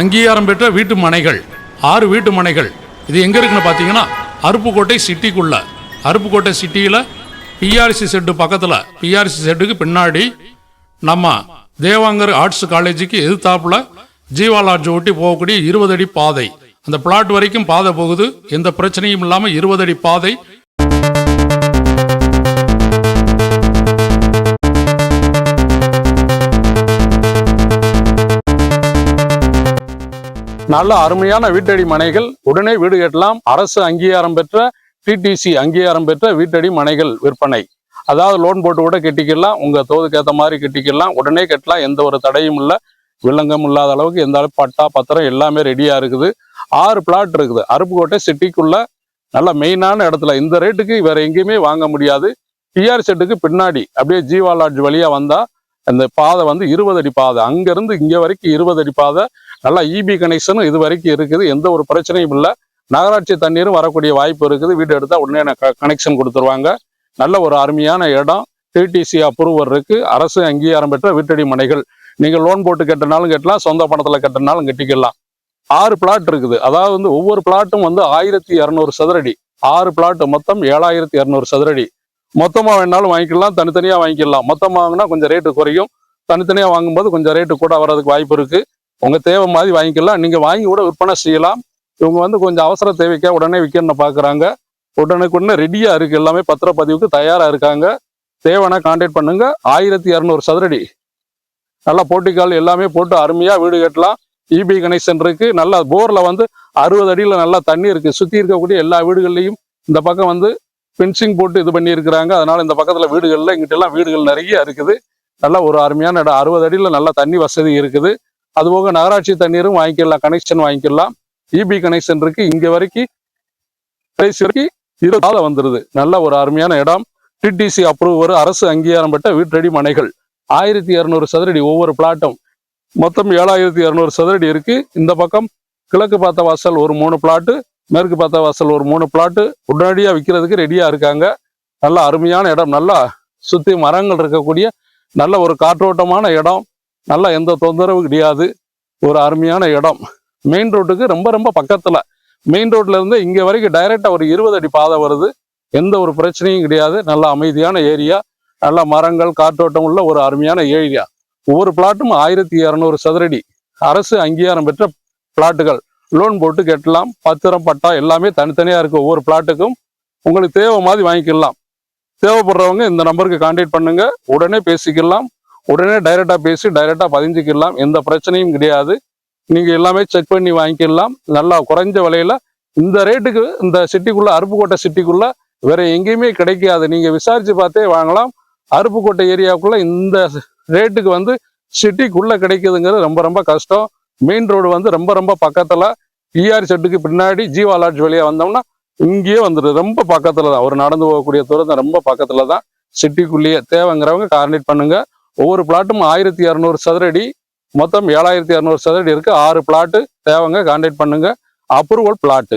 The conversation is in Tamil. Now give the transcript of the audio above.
அங்கீகாரம் பெற்ற வீட்டு மனைகள் ஆறு வீட்டு மனைகள். இது எங்கே இருக்குன்னு பார்த்தீங்கன்னா அருப்புக்கோட்டை சிட்டிக்குள்ள. அருப்புக்கோட்டை சிட்டியில் பிஆர்சி செட்டு பக்கத்தில். பிஆர்சி செட்டுக்கு பின்னாடி நம்ம தேவாங்கர் ஆர்ட்ஸ் காலேஜுக்கு எதிர்த்தாப்புல ஜீவா லாட்ஜ் ஒட்டி போகக்கூடிய இருபது அடி பாதை. அந்த பிளாட் வரைக்கும் பாதை போகுது. எந்த பிரச்சனையும் இல்லாமல் இருபது அடி பாதை நல்ல அருமையான வீட்டடி மனைகள். உடனே வீடு கட்டலாம். அரசு அங்கீகாரம் பெற்ற டிடிசி அங்கீகாரம் பெற்ற வீட்டடி மனைகள் விற்பனை. அதாவது லோன் போட்டு கூட கட்டிக்கலாம் உங்க தோதுக்கு ஏற்ற மாதிரி கட்டிக்கலாம் உடனே கட்டலாம். எந்த ஒரு தடையும் இல்லை. வில்லங்கம் இல்லாத அளவுக்கு எந்த அளவுக்கு பட்டா பத்திரம் எல்லாமே ரெடியா இருக்குது. ஆறு பிளாட் இருக்குது. அருப்புக்கோட்டை சிட்டிக்குள்ள நல்ல மெயினான இடத்துல. இந்த ரேட்டுக்கு வேற எங்கேயுமே வாங்க முடியாது. டிஆர் செட்டுக்கு பின்னாடி அப்படியே ஜீவா லாட்ஜ் வழியா வந்தா அந்த பாதை வந்து இருபது அடி பாதை. அங்கிருந்து இங்க வரைக்கும் இருபது அடி பாதை. நல்லா இபி கனெக்ஷனும் இது வரைக்கும் இருக்குது. எந்த ஒரு பிரச்சனையும் இல்லை. நகராட்சி தண்ணீரும் வரக்கூடிய வாய்ப்பு இருக்குது. வீடு எடுத்தால் உடனே கனெக்ஷன் கொடுத்துருவாங்க. நல்ல ஒரு அருமையான இடம். டிடிசி அப்ரூவர் இருக்கு. அரசு அங்கீகாரம் பெற்ற வீட்டடி மனைகள். நீங்கள் லோன் போட்டு கட்டினாலும் கட்டலாம். சொந்த பணத்தில் கட்டினாலும் கட்டிக்கலாம். ஆறு பிளாட் இருக்குது. அதாவது வந்து ஒவ்வொரு பிளாட்டும் வந்து ஆயிரத்தி இரநூறு சதுரடி. ஆறு பிளாட் மொத்தம் ஏழாயிரத்தி இரநூறு சதுரடி. மொத்தமாக வேணாலும் வாங்கிக்கலாம். தனித்தனியாக வாங்கிக்கலாம். மொத்தமாக வாங்கினா கொஞ்சம் ரேட்டு குறையும். தனித்தனியாக வாங்கும்போது கொஞ்சம் ரேட்டு கூட வர்றதுக்கு வாய்ப்பு இருக்குது உங்க தேவை மாதிரி வாங்கிக்கலாம். நீங்க வாங்கி கூட விற்பனை செய்யலாம். இவங்க வந்து கொஞ்சம் அவசர தேவைக்கா உடனே விற்கணும்னு பாக்குறாங்க. உடனுக்குடனே ரெடியா இருக்கு. எல்லாமே பத்திரப்பதிவுக்கு தயாரா இருக்காங்க. தேவைன்னா கான்டாக்ட் பண்ணுங்க. ஆயிரத்தி இரநூறு சதுரடி. நல்லா போட்டிக்கால் எல்லாமே போட்டு அருமையா வீடு கட்டலாம். இபி கனெக்ஷன் இருக்கு. நல்லா போர்ல வந்து அறுபது அடியில நல்லா தண்ணி இருக்கு. சுத்தி இருக்கக்கூடிய எல்லா வீடுகள்லையும் இந்த பக்கம் வந்து ஃபென்சிங் போட்டு இது பண்ணி இருக்கிறாங்க அதனால இந்த பக்கத்துல வீடுகள்ல இங்கிட்ட எல்லாம் வீடுகள் நிறைய இருக்குது. நல்லா ஒரு அருமையான இடம். அறுபது அடியில நல்லா தண்ணி வசதி இருக்குது. அதுபோக நகராட்சி தண்ணீரும் வாங்கிக்கலாம் கனெக்ஷன் வாங்கிக்கலாம். இபி கனெக்ஷன் இருக்கு. இங்க வரைக்கும் பிரைஸ் வரைக்கும் இருபதால வந்துருது. நல்ல ஒரு அருமையான இடம். டிடிசி அப்ரூவ் ஒரு அரசு அங்கீகாரம் பெற்ற வீட்டடி மனைகள். ஆயிரத்தி இரநூறு சதுரடி ஒவ்வொரு பிளாட்டும் மொத்தம் ஏழாயிரத்தி இரநூறு சதுரடி இருக்கு. இந்த பக்கம் கிழக்கு பார்த்த வாசல் ஒரு மூணு பிளாட்டு மேற்கு பார்த்த வாசல் ஒரு மூணு பிளாட்டு உடனடியாக விற்கிறதுக்கு ரெடியாக இருக்காங்க. நல்ல அருமையான இடம். நல்லா சுற்றி மரங்கள் இருக்கக்கூடிய நல்ல ஒரு காற்றோட்டமான இடம். நல்லா எந்த தொந்தரவும் கிடையாது. ஒரு அருமையான இடம். மெயின் ரோட்டுக்கு ரொம்ப ரொம்ப பக்கத்தில். மெயின் ரோட்ல இருந்து இங்கே வரைக்கும் டைரெக்டாக ஒரு இருபது அடி பாதை வருது. எந்த ஒரு பிரச்சனையும் கிடையாது. நல்ல அமைதியான ஏரியா நல்ல மரங்கள் காற்றோட்டம் உள்ள ஒரு அருமையான ஏரியா ஒவ்வொரு பிளாட்டும் ஆயிரத்தி இரநூறு சதுரடி. அரசு அங்கீகாரம் பெற்ற பிளாட்டுகள் லோன் போட்டு கட்டலாம். பத்திரம் பட்டா எல்லாமே தனித்தனியாக இருக்குது ஒவ்வொரு பிளாட்டுக்கும் உங்களுக்கு தேவை மாதிரி வாங்கிக்கலாம். தேவைப்படுறவங்க இந்த நம்பருக்கு கான்டாக்ட் பண்ணுங்கள் உடனே பேசிக்கலாம். உடனே டைரெக்டாக பேசி டைரெக்டாக பதிஞ்சுக்கலாம் எந்த பிரச்சனையும் கிடையாது. நீங்கள் எல்லாமே செக் பண்ணி வாங்கிக்கலாம் நல்லா குறைஞ்ச விலையில் இந்த ரேட்டுக்கு இந்த சிட்டிக்குள்ளே அருப்புக்கோட்டை சிட்டிக்குள்ளே வேற எங்கேயுமே கிடைக்காது. நீங்கள் விசாரித்து பார்த்தே வாங்கலாம். அருப்புக்கோட்டை ஏரியாவுக்குள்ளே இந்த ரேட்டுக்கு வந்து சிட்டிக்குள்ளே கிடைக்குதுங்கிறது ரொம்ப ரொம்ப கஷ்டம். மெயின் ரோடு வந்து ரொம்ப ரொம்ப பக்கத்தில். இஆர் செட்டுக்கு பின்னாடி ஜீவா லாட்ஜ் வழியாக வந்தோம்னா இங்கேயே வந்துடுது. ரொம்ப பக்கத்தில் தான் ஒரு நடந்து போகக்கூடிய தூரம் தான் ரொம்ப பக்கத்தில் தான் சிட்டிக்குள்ளேயே தேவைங்கிறவங்க கார்னேட் பண்ணுங்கள் ஒவ்வொரு பிளாட்டும் ஆயிரத்தி இரநூறு சதுரடி. மொத்தம் ஏழாயிரத்தி இரநூறு சதுரடி இருக்குது ஆறு பிளாட்டு தேவைங்க. கான்டாக்ட் பண்ணுங்கள் அப்ரூவல் பிளாட்டு